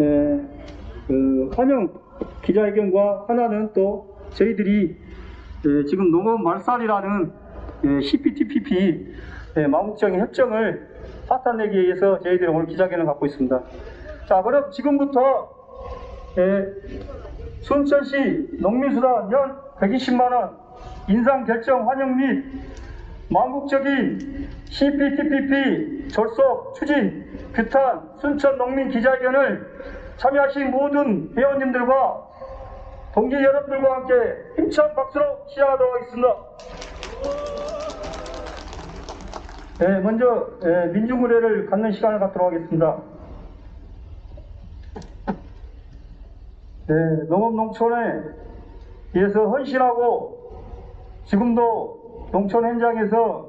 에, 그 환영 기자회견과 하나는 또 저희들이 에, 지금 농업 말살이라는 에, CPTPP 에, 마국적인 협정을 파탄내기 위해서 저희들이 오늘 기자회견을 갖고 있습니다. 자, 그럼 지금부터 에, 순천시 농민수당 연 120만원 인상 결정 환영 및 망국적인 CPTPP 졸속 추진 규탄 순천 농민 기자회견을 참여하신 모든 회원님들과 동지 여러분들과 함께 힘찬 박수로 시작하도록 하겠습니다. 네, 먼저 예, 민중의례를 갖는 시간을 갖도록 하겠습니다. 네, 농업농촌에 위해서 헌신하고 지금도 농촌 현장에서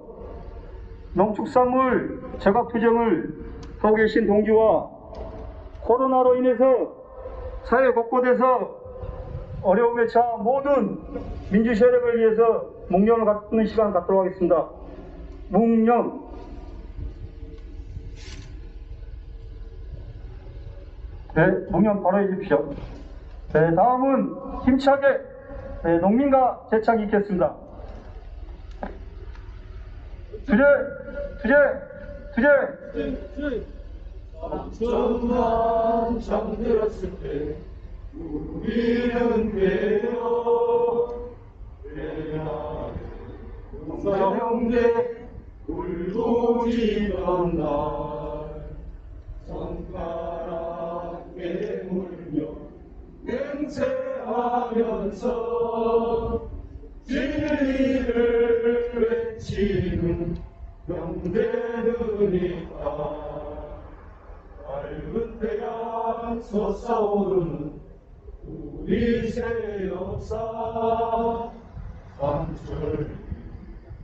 농축산물 제각 투정을 하고 계신 동지와 코로나로 인해서 사회 곳곳에서 어려움에 처한 모든 민주 세력을 위해서 묵념을 갖는 시간 갖도록 하겠습니다. 묵념. 네, 묵념 바로 해주십시오. 네, 다음은 힘차게 네, 농민과 재창이 있겠습니다. 주제, 주제, 주제. 정만 잠들었을 때 우리는 배나 동사형제 울고 지던 날 손가락에 물며 맹세하면서 있다 밝은 태양 솟아오르는 우리 새 역사 삼철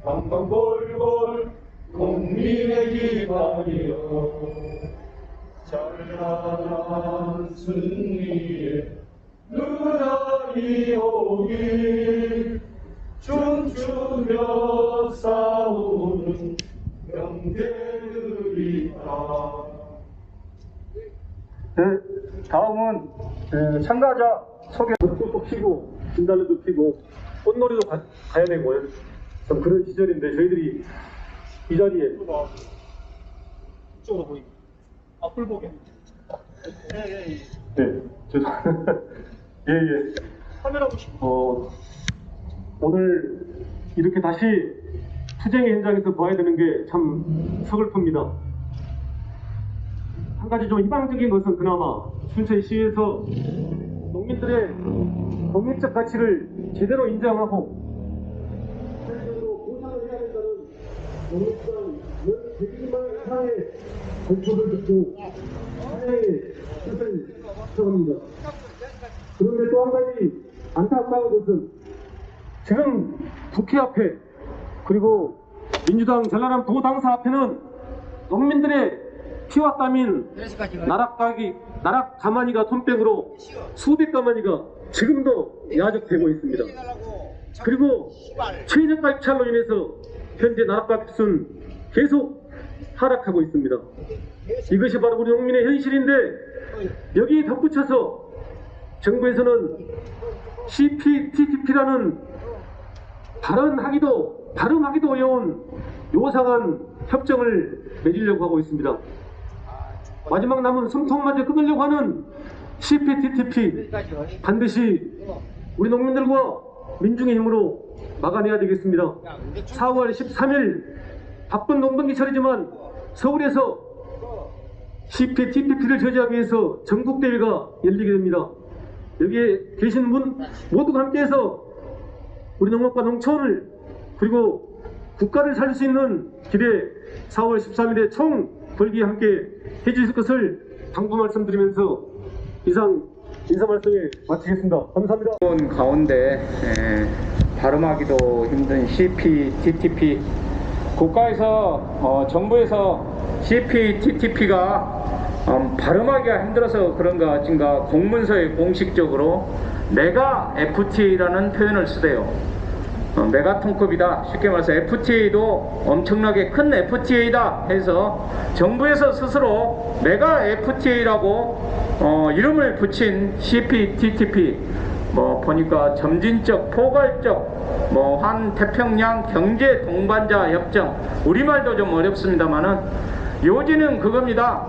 방방골골 국민의 기반이여 찬란한 승리에 누나이 오길 춤추며 싸우는 명대들이다 네, 다음은 네, 참가자 소개. 꽃도 피고 진달래도 피고 꽃놀이도 가, 가야 되고요. 참 그런 시절인데 저희들이 이 자리에 이쪽으로 보이고 앞을 보게 예예 예 네 죄송 예예 카메라 보시고 어 오늘 이렇게 다시 투쟁의 현장에서 봐야 되는 게 참 서글픕니다. 한 가지 좀 희망적인 것은 그나마 순천시에서 농민들의 농민적 가치를 제대로 인정하고 사회적으로 보상을 해야 된다는 농민당 연 100만 이상의 공포를 듣고 사회의 뜻을 적합니다. 그런데 또 한 가지 안타까운 것은 지금 국회 앞에 그리고 민주당 전라남 도당사 앞에는 농민들의 피와 땀인 나락가기 나락 가마니가 손뼉으로 수백 가마니가 지금도 야적되고 있습니다. 그리고 최저 가 입찰로 인해서 현재 나락가깃은 계속 하락하고 있습니다. 이것이 바로 우리 농민의 현실인데 여기에 덧붙여서 정부에서는 CPTPP라는 발언하기도 발음하기도 어려운 요상한 협정을 맺으려고 하고 있습니다. 마지막 남은 숨통마저 끊으려고 하는 CPTPP 반드시 우리 농민들과 민중의 힘으로 막아내야 되겠습니다. 4월 13일 바쁜 농번기철이지만 서울에서 CPTPP를 저지하기 위해서 전국대회가 열리게 됩니다. 여기에 계신 분 모두가 함께해서 우리 농업과 농촌을 그리고 국가를 살릴 수 있는 길에 4월 13일에 총 벌기에 함께 해주실 것을 당부 말씀드리면서 이상 인사 말씀에 마치겠습니다. 감사합니다. 어려운 가운데 에, 발음하기도 힘든 CPTPP 국가에서 어, 정부에서 CPTPP가 음, 발음하기가 힘들어서 그런가 지금가 공문서에 공식적으로 내가 FTA라는 표현을 쓰대요. 어, 메가톤급이다. 쉽게 말해서 FTA도 엄청나게 큰 FTA다 해서 정부에서 스스로 메가 FTA라고 어, 이름을 붙인 CPTPP 뭐 보니까 점진적 포괄적 뭐 환태평양 경제 동반자 협정 우리말도 좀 어렵습니다만은 요지는 그겁니다.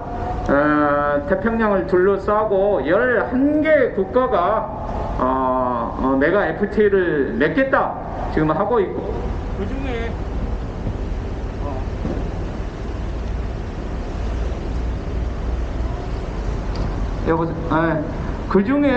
어, 태평양을 둘러싸고 11개 국가가 어, 어, 메가 FTA를 맺겠다. 지금 하고 있고. 그 중에 여보세요. 그 중에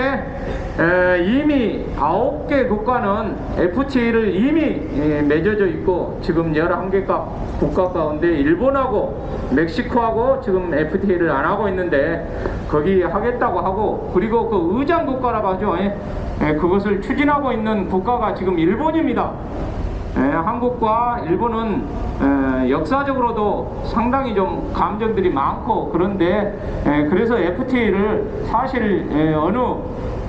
이미 9개 국가는 FTA를 이미 예, 맺어져 있고 지금 11개가 국가 가운데 일본하고 멕시코하고 지금 FTA를 안 하고 있는데 거기 하겠다고 하고 그리고 그 의장 국가라고 하죠. 예. 예, 그것을 추진하고 있는 국가가 지금 일본입니다. 예, 한국과 일본은 에, 역사적으로도 상당히 좀 감정들이 많고 그런데 에, 그래서 FTA를 사실 에, 어느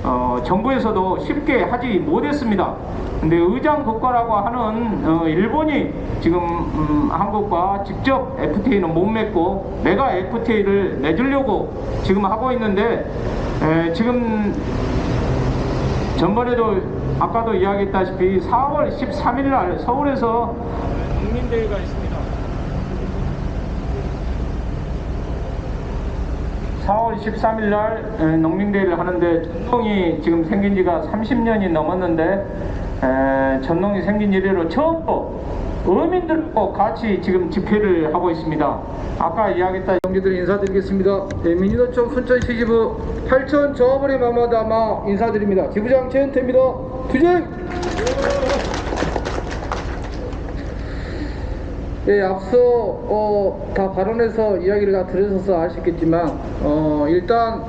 어, 정부에서도 쉽게 하지 못했습니다. 근데 의장 국가라고 하는 어, 일본이 지금 음, 한국과 직접 FTA는 못 맺고 내가 FTA를 맺으려고 지금 하고 있는데 에, 지금 전번에도 아까도 이야기했다시피 4월 13일 날 서울에서 국민대회가 있습니다. 4월 13일 날 에, 농민대회를 하는데 전농이 지금 생긴 지가 30년이 넘었는데 에, 전농이 생긴 이래로 처음으로 어민들과 같이 지금 집회를 하고 있습니다. 아까 이야기했다 동지들 인사드리겠습니다. 네, 민주노총 순천 시지부 8천 조합원의 마마 담아 인사드립니다. 지부장 최은태입니다. 투쟁! 네, 앞서 어, 다 발언해서 이야기를 다 들으셔서 아시겠지만 어, 일단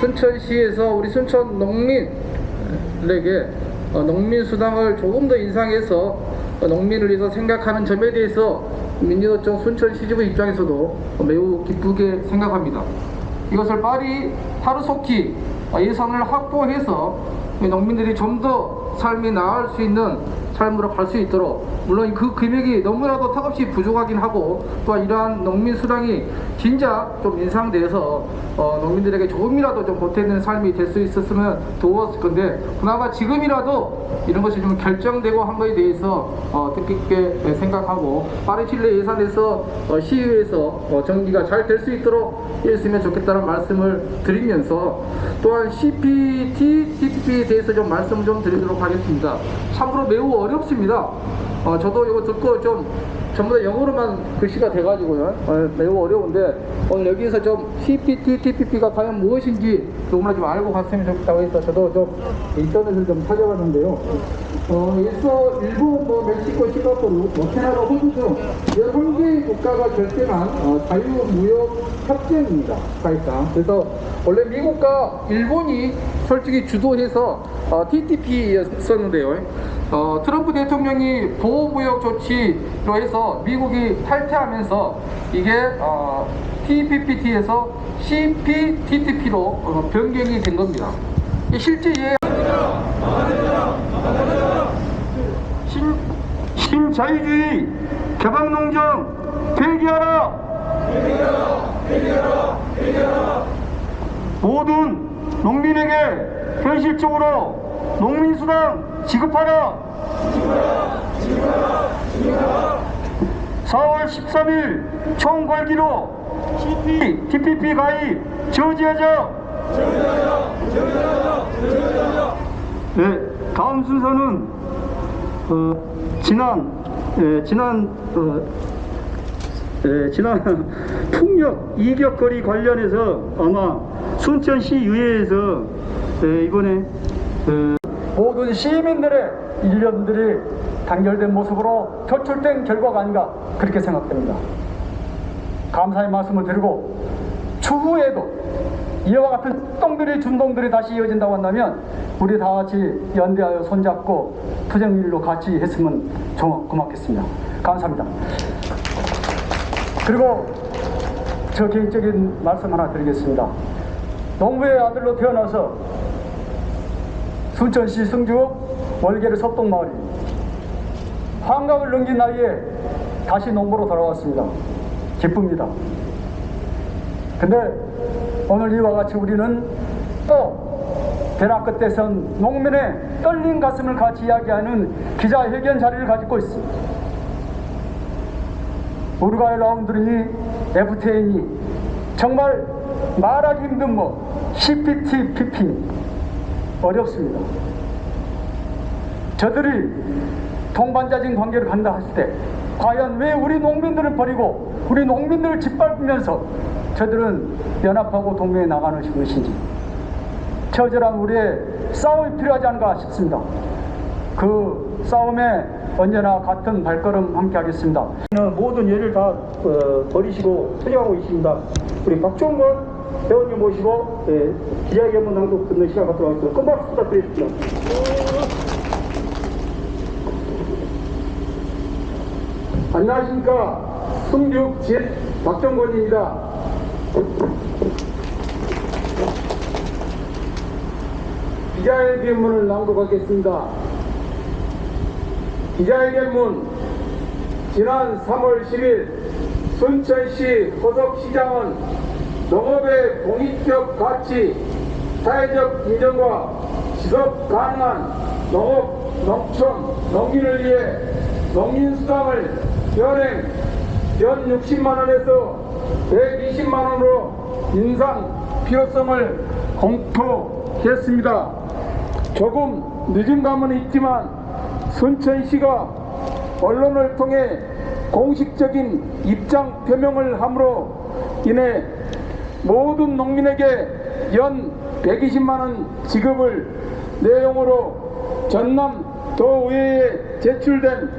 순천시에서 우리 순천 농민에게 어, 농민 수당을 조금 더 인상해서 어, 농민을 위해서 생각하는 점에 대해서 민주노총 순천 시지부 입장에서도 매우 기쁘게 생각합니다. 이것을 빨리 하루속히 어, 예산을 확보해서 이 농민들이 좀 더 삶이 나을 수 있는 삶으로 갈 수 있도록 물론 그 금액이 너무나도 턱없이 부족하긴 하고 또한 이러한 농민 수당이 진작 좀 인상돼서 어, 농민들에게 조금이라도 좀 보태는 삶이 될 수 있었으면 좋았을 건데 그나마 지금이라도 이런 것이 좀 결정되고 한 것에 대해서 어, 뜻깊게 생각하고 빠른 내에 예산에서 어, 시의회에서 어, 정기가 잘 될 수 있도록 했으면 좋겠다는 말씀을 드리면서 또한 CPT, TPP에 대해서 좀 말씀 좀 드리도록 하겠습니다. 참으로 매우 어렵습니다. 어, 저도 이거 듣고 좀 전부 다 영어로만 글씨가 돼가지고요. 어, 매우 어려운데 오늘 여기서 좀 CPT, TPP가 과연 무엇인지 조금이나 좀 알고 갔으면 좋겠다고 해서 저도 좀 인터넷을 좀 찾아봤는데요. 어, 일서 일본, 뭐 멕시코, 싱가포르, 뭐 캐나다, 호주 등 11개의 국가가 결정한 어, 자유무역 협정입니다. 사실상. 그래서 원래 미국과 일본이 솔직히 주도해서 어, TTP였었는데요. 어, 트럼프 대통령이 보호무역 조치로 해서 미국이 탈퇴하면서 이게 어, TPPT에서 CPTPP로 어, 변경이 된 겁니다. 이 실제 예 신, 신자유주의 개방농장 폐기하라! 모든 농민에게 현실적으로 농민수당 지급하라! 4월 13일 총괄기로 CP, TPP 가입 저지하자! 네, 다음 순서는 어, 지난 예, 지난 어, 예, 지난 폭력 이격거리 관련해서 아마 순천시 의회에서 예, 이번에 어, 모든 시민들의 일념들이 단결된 모습으로 표출된 결과가 아닌가 그렇게 생각됩니다. 감사의 말씀을 드리고 추후에도 이와 같은 똥들이 준동들이 다시 이어진다고 한다면 우리 다 같이 연대하여 손잡고 투쟁일로 같이 했으면 좀 고맙겠습니다. 감사합니다. 그리고 저 개인적인 말씀 하나 드리겠습니다. 농부의 아들로 태어나서 순천시 승주 월계리 석동마을이 환갑을 넘긴 나이에 다시 농부로 돌아왔습니다. 기쁩니다. 근데 오늘 이와 같이 우리는 또 벼락 끝에 선 농민의 떨린 가슴을 같이 이야기하는 기자회견 자리를 가지고 있습니다. 우루과이 라운드니 FTA니 정말 말하기 힘든 뭐 CPT, PP 어렵습니다. 저들이 동반자진 관계를 간다 했을 때 과연 왜 우리 농민들을 버리고 우리 농민들을 짓밟으면서 저들은 연합하고 동맹에 나가는 것인지 처절한 우리의 싸움이 필요하지 않을까 싶습니다. 그 싸움에 언제나 같은 발걸음 함께 하겠습니다. 모든 예를 다 어, 버리시고 투쟁하고 있습니다. 우리 박종건 회원님 모시고 예, 기자회견문 낭독 듣는 시간 갖도록 하겠습니다. 큰 박수 부탁드리겠습니다. 안녕하십니까. 승juk 진 박정권입니다. 기자회견문을 낭독하겠습니다. 기자회견문 지난 3월 10일 순천시 호석시장은 농업의 공익적 가치, 사회적 인정과 지속 가능한 농업, 농촌, 농민을 위해 농민수당을 현행 연 60만 원에서 120만 원으로 인상 필요성을 공표했습니다. 조금 늦은 감은 있지만 순천시가 언론을 통해 공식적인 입장 표명을 함으로 인해 모든 농민에게 연 120만 원 지급을 내용으로 전남 도의회에 제출된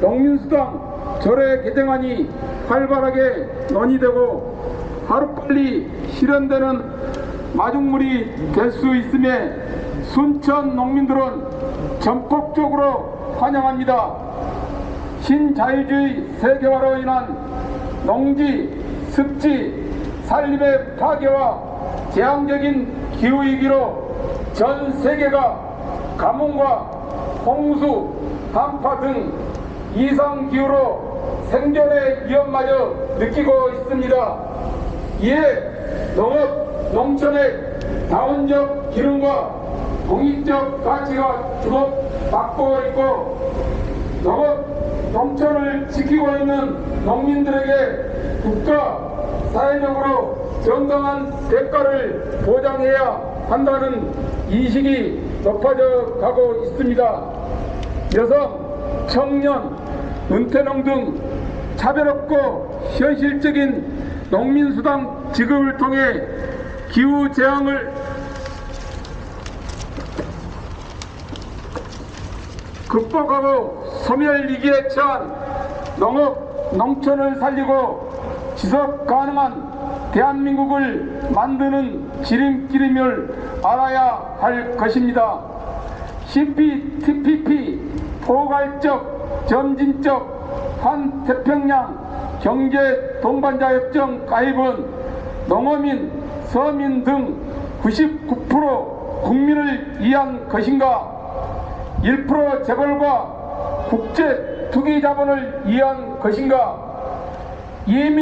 농민수당 조례 개정안이 활발하게 논의되고 하루빨리 실현되는 마중물이 될 수 있음에 순천 농민들은 전폭적으로 환영합니다. 신자유주의 세계화로 인한 농지, 습지, 산림의 파괴와 재앙적인 기후위기로 전 세계가 가뭄과 홍수, 한파 등 이상기후로 생존의 위험마저 느끼고 있습니다. 이에 농업, 농촌의 다원적 기능과 공익적 가치가 주목받고 있고 농업, 농촌을 지키고 있는 농민들에게 국가, 사회적으로 정당한 대가를 보장해야 한다는 인식이 높아져 가고 있습니다. 여성, 청년, 은퇴농 등 차별 없고 현실적인 농민수당 지급을 통해 기후 재앙을 극복하고 소멸 위기에 처한 농업, 농촌을 살리고 지속 가능한 대한민국을 만드는 지름길임을 알아야 할 것입니다. CPTPP 포괄적, 점진적, 환태평양 경제 동반자 협정 가입은 농어민, 서민 등 99% 국민을 위한 것인가? 1% 재벌과 국제 투기 자본을 위한 것인가? 이미